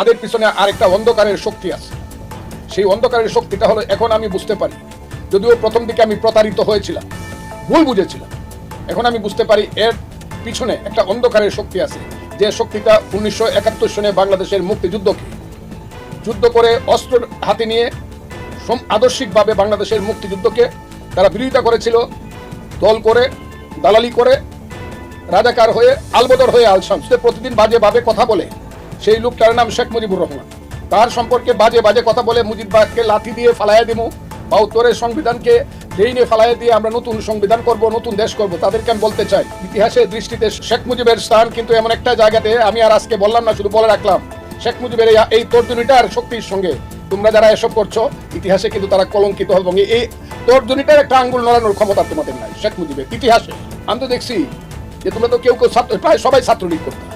তাদের পিছনে আরেকটা অন্ধকারের শক্তি আছে। সেই অন্ধকারের শক্তিটা হলো এখন আমি বুঝতে পারি। যদিও প্রথম দিকে আমি প্রতারিত হয়েছিলাম, ভুল বুঝেছিলাম। এখন আমি বুঝতে পারি এর পিছনে একটা অন্ধকারের শক্তি আছে। যে শক্তিটা উনিশশো একাত্তর সনে বাংলাদেশের মুক্তিযুদ্ধকে যুদ্ধ করে অস্ত্র হাতে নিয়ে সম- আদর্শিকভাবে বাংলাদেশের মুক্তিযুদ্ধকে তারা বিরোধিতা করেছিল। দল করে, দালালি করে, রাজাকার হয়ে, আলবদর হয়ে আলসাম সে প্রতিদিন বাজে ভাবে কথা বলে। সেই লোকটার নাম শেখ মুজিবুর রহমান। তার সম্পর্কে বাজে বাজে কথা বলে মুজিববাগকে লাথি দিয়ে ফালাইয়া দিমু বা উত্তরের সংবিধানকে ডেইনে ফালাইয়া দিয়ে আমরা নতুন সংবিধান করব, নতুন দেশ করব, তাদেরকে আমি বলতে চাই। ইতিহাসের দৃষ্টিতে শেখ মুজিবের স্থান কিন্তু এমন একটা জায়গাতে আমি আর আজকে বললাম না, শুধু বলে রাখলাম। শেখ মুজিবের এই- এই তর্জনীটার শক্তির সঙ্গে। তোমরা যারা এসব করছ, ইতিহাসে কিন্তু তারা কলঙ্কিত হবে এবং এই তর্জনীটার একটা আঙ্গুল নড়ানোর ক্ষমতা তোমাদের নাই, শেখ মুজিবের ইতিহাসে। আমি তো দেখছি যে তোমরা তো কেউ কেউ ছাত্র প্রায় সবাই ছাত্রলীগ করতে।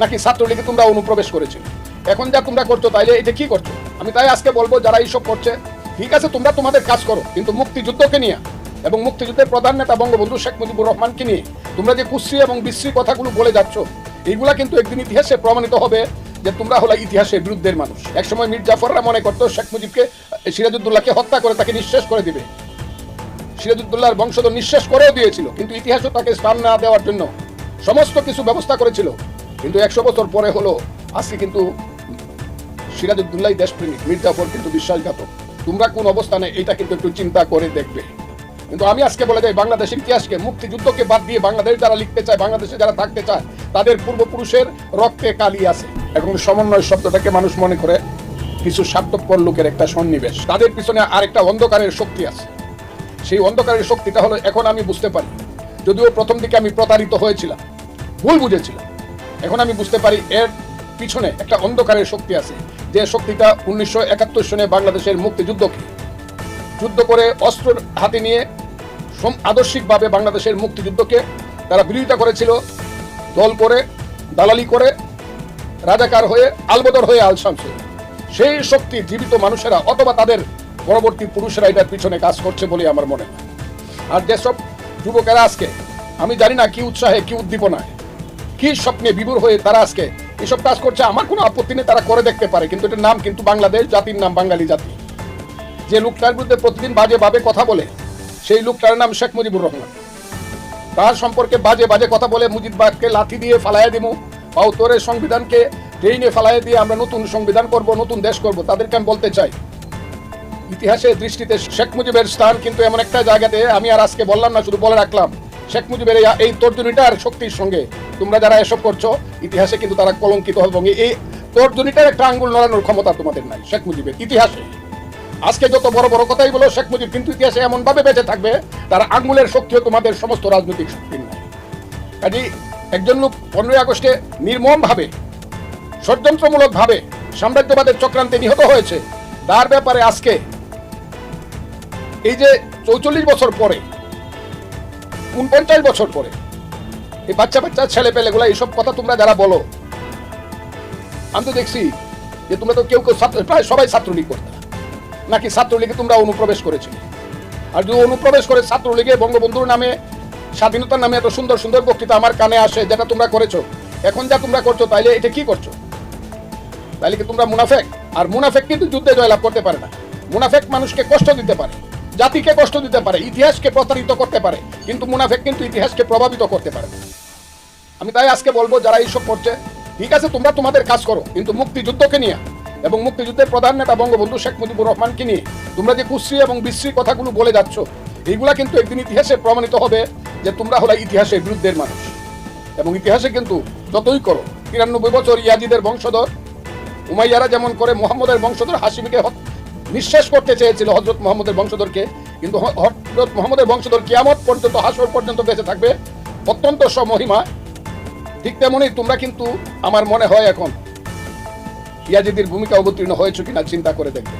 নাকি ছাত্রলীগে তোমরা অনুপ্রবেশ করেছিলে এখন যা তোমরা করছ, তাইলে এটা কি করছ? আমি তাই আজকে বলব, যারা এইসব করছে, ঠিক আছে, তোমরা তোমাদের কাজ করো, কিন্তু মুক্তিযুদ্ধকে নিয়ে। এবং মুক্তিযুদ্ধের প্রধান নেতা বঙ্গবন্ধু শেখ মুজিবুর রহমানকে নিয়ে তোমরা যে কুশ্রী এবং বিশ্রী কথাগুলো বলে যাচ্ছ, এইগুলা কিন্তু একদিন ইতিহাসে প্রমাণিত হবে যে তোমরা হলো ইতিহাসের বিরুদ্ধের মানুষ। একসময় মীর জাফররা মনে করতো, শেখ মুজিবকে সিরাজউদ্দৌলাকে হত্যা করে তাকে নিঃশেষ করে দিবে। সিরাজউদ্দৌলার বংশধর নিঃশেষ করেও দিয়েছিল, কিন্তু ইতিহাসও তাকে স্থান না দেওয়ার জন্য সমস্ত কিছু ব্যবস্থা করেছিল। কিন্তু একশো বছর পরে হলো। আজকে কিন্তু সিরাজউদ্দৌলাই দেশপ্রেমিক মীর জাফর কিন্তু বিশ্বাসঘাতক। তোমরা কোন অবস্থানে এটা কিন্তু একটু চিন্তা করে দেখবে। কিন্তু আমি আজকে বলে যাই বাংলাদেশের ইতিহাসকে, মুক্তিযুদ্ধকে বাদ দিয়ে বাংলাদেশ যারা লিখতে চায়, বাংলাদেশে যারা থাকতে চায়, তাদের পূর্বপুরুষের রক্তে কালি আছে। এখন সমন্বয় শব্দটাকে মানুষ মনে করে, কিছু স্বার্থপর লোকের একটা সন্নিবেশ। তাদের পিছনে আরেকটা অন্ধকারের শক্তি আছে। সেই অন্ধকারের শক্তিটা হলো, এখন আমি বুঝতে পারি। যদিও প্রথম দিকে আমি প্রতারিত হয়েছিলাম, ভুল বুঝেছিলাম। এখন আমি বুঝতে পারি এর পিছনে একটা অন্ধকারের শক্তি আছে। যে শক্তিটা উনিশশো একাত্তর সনে বাংলাদেশের মুক্তিযুদ্ধকে যুদ্ধ করে অস্ত্র হাতে নিয়ে সম- আদর্শিকভাবে বাংলাদেশের মুক্তিযুদ্ধকে তারা বিরোধিতা করেছিল। দল করে, দালালি করে, রাজাকার হয়ে, আলবদর হয়ে আলশামস হয়ে। সেই শক্তি জীবিত মানুষেরা অথবা তাদের পরবর্তী পুরুষেরা এটার পিছনে কাজ করছে বলে আমার মনে হয়। আর যেসব যুবকেরা আজকে, আমি জানি না কি উৎসাহে, কি উদ্দীপনায় কি স্বপ্নে বিভোর হয়ে তারা আজকে এসব কাজ করছে, আমার কোনো আপত্তি নেই, তারা করে দেখতে পারে। কিন্তু এটার নাম কিন্তু বাংলাদেশ জাতির নাম, বাঙালি জাতি। যে লোকটার বিরুদ্ধে প্রতিদিন বাজে ভাবে কথা বলে, সেই লোকটার নাম শেখ মুজিবুর রহমান। তার সম্পর্কে বাজে বাজে কথা বলে মুজিববাগকে লাথি দিয়ে ফালাইয়া দিমু, বা উত্তরের সংবিধানকে ডেইনে ফালাইয়া দিয়ে আমরা নতুন সংবিধান করব, নতুন দেশ করব, তাদেরকে আমি বলতে চাই। ইতিহাসের দৃষ্টিতে শেখ মুজিবের স্থান কিন্তু এমন একটা জায়গাতে আমি আর আজকে বললাম না, শুধু বলে রাখলাম। শেখ মুজিবের এই- তর্জনীটার শক্তির সঙ্গে। তোমরা যারা এসব করছ, ইতিহাসে কিন্তু তারা কলঙ্কিত হবে এবং এই তর্জনীটার একটা আঙ্গুল নড়ানোর ক্ষমতা তোমাদের নাই, শেখ মুজিবের ইতিহাসে। আজকে যত বড় বড় কথাই বলো, শেখ মুজিব কিন্তু ইতিহাসে এমন ভাবে বেঁচে থাকবে, তার আঙ্গুলের শক্তিও তোমাদের সমস্ত রাজনৈতিক শক্তির নাই। কাজে একজন লোক পনেরোই আগস্টে নির্মম ভাবে ষড়যন্ত্রমূলক ভাবে সাম্রাজ্যবাদের চক্রান্তে নিহত হয়েছে, তার ব্যাপারে আজকে এই যে চৌচল্লিশ বছর পরে উনপঞ্চাশ বছর পরে। এই বাচ্চা বাচ্চা, ছেলে পেলেগুলা, এইসব কথা তোমরা যারা বলো, আমি তো দেখছি যে তোমরা তো কেউ কেউ ছাত্র, প্রায় সবাই ছাত্রলীগ করতে। নাকি ছাত্রলীগে তোমরা অনুপ্রবেশ করেছিলে আর যদি অনুপ্রবেশ করে ছাত্রলীগে, বঙ্গবন্ধুর নামে, স্বাধীনতার নামে এত সুন্দর সুন্দর বক্তৃতা আমার কানে আসে, যেটা তোমরা করেছ, এখন যা তোমরা করছ, তাইলে এটা কি করছ? তাইলে কি তোমরা মুনাফেক? আর মুনাফেক কিন্তু যুদ্ধে জয়লাভ করতে পারে না। মুনাফেক মানুষকে কষ্ট দিতে পারে। জাতিকে কষ্ট দিতে পারে, ইতিহাসকে প্রতারিত করতে পারে, কিন্তু মুনাফেক কিন্তু ইতিহাসকে প্রভাবিত করতে পারে। আমি তাই আজকে বলব, যারা এইসব করছে, ঠিক আছে, তোমরা তোমাদের কাজ করো, কিন্তু মুক্তিযুদ্ধকে নিয়ে এবং মুক্তিযুদ্ধের প্রধান নেতা বঙ্গবন্ধু শেখ মুজিবুর রহমানকে নিয়ে তোমরা যে কুশ্রী এবং বিশ্রী কথাগুলো বলে যাচ্ছ, এইগুলা কিন্তু একদিন ইতিহাসে প্রমাণিত হবে যে তোমরা হলো ইতিহাসের বিরুদ্ধের মানুষ। এবং ইতিহাসে কিন্তু যতই করো, তিরানব্বই বছর ইয়াজিদের বংশধর, উমাইয়ারা যেমন করে, মোহাম্মদের বংশধর হাসিমিকে নিঃশেষ করতে চেয়েছিল হজরত মোহাম্মদের বংশধরকে, কিন্তু হজরত মোহাম্মদের বংশধর কিয়ামত পর্যন্ত হাসর পর্যন্ত বেঁচে থাকবে, অত্যন্ত সমহিমা ঠিক তেমনই তোমরা কিন্তু আমার মনে হয় এখন ইয়াজিদের ভূমিকা অবতীর্ণ হয়েছে কিনা চিন্তা করে দেখবে।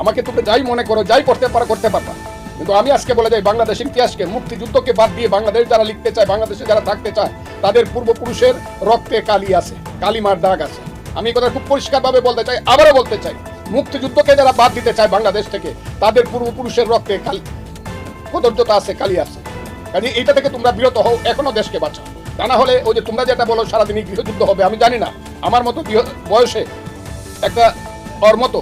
আমাকে তোমরা যাই মনে করো, যাই করতে পারো, করতে পারবা। কিন্তু আমি আজকে বলে যাই বাংলাদেশের ইতিহাসকে মুক্তিযুদ্ধকে বাদ দিয়ে বাংলাদেশ যারা লিখতে চায়, বাংলাদেশে যারা থাকতে চায়, তাদের পূর্বপুরুষের রক্তে কালি আছে, কালিমার দাগ আছে। আমি কথা খুব পরিষ্কারভাবে বলতে চাই, আবারও বলতে চাই মুক্তিযুদ্ধকে যারা বাদ দিতে চায় বাংলাদেশ থেকে, তাদের পূর্বপুরুষের রক্তে কালি কদর্যতা আছে, কালি আছে। কাজে এইটা থেকে তোমরা বিরত হও, এখনও দেশকে বাঁচাও। তা না হলে ওই যে তোমরা যেটা বলো, সারাদিনই গৃহযুদ্ধ হবে, আমি জানি না। আমার মতো বয়সে একটা ওর মতো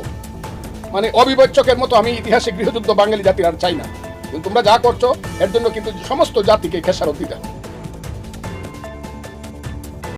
মানে অবিবেচকের মতো আমি ইতিহাসে গৃহযুদ্ধ বাঙালি জাতির আর চাই না। কিন্তু তোমরা যা করছ, এর জন্য কিন্তু সমস্ত জাতিকে খেসারত দিতে হবে।